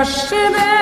Yaşlı ben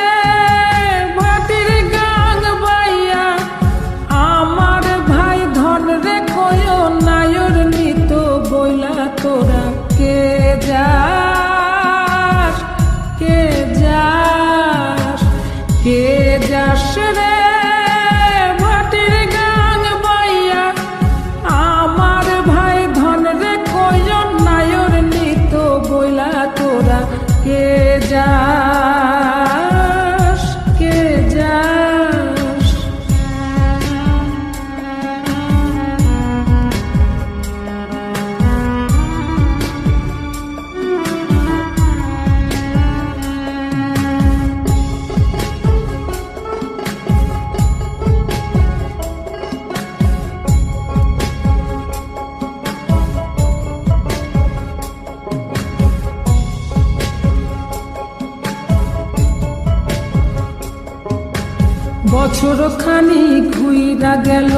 বছর খানি ঘুইরা গেল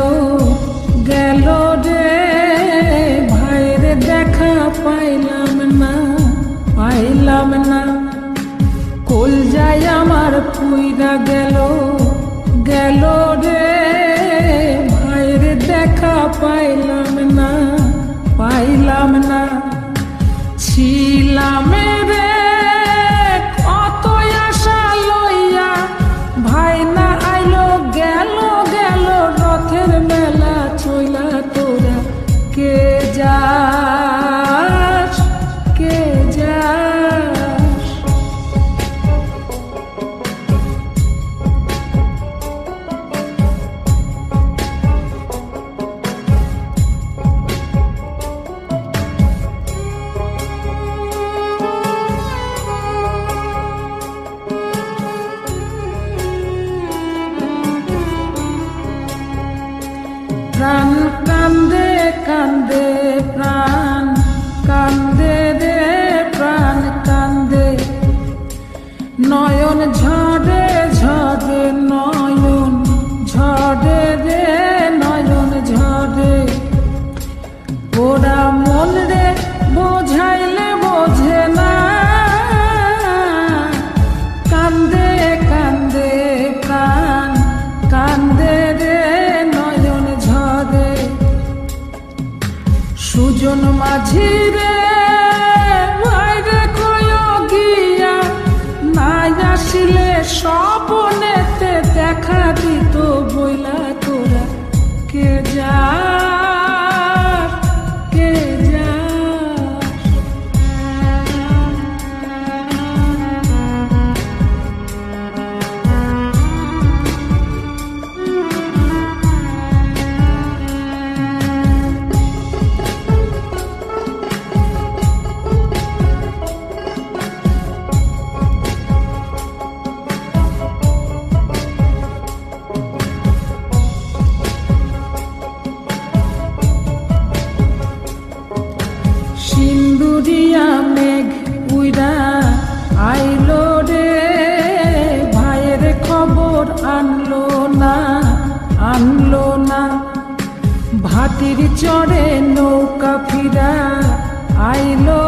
গেল রে। ভাইরে দেখা পাইলাম না পাইলাম না। কল যায় আমার পুইরা গেল। Soy la প্রাণ কান্দে কান্দে প্রাণ কান্দে দুজন মাঝিরে উড়িয়া মেঘ উইরা আইলো রে। ভাইয়ের খবর আনলো না আনলো না। ভাটির চড়ে নৌকা ফিরা আইলো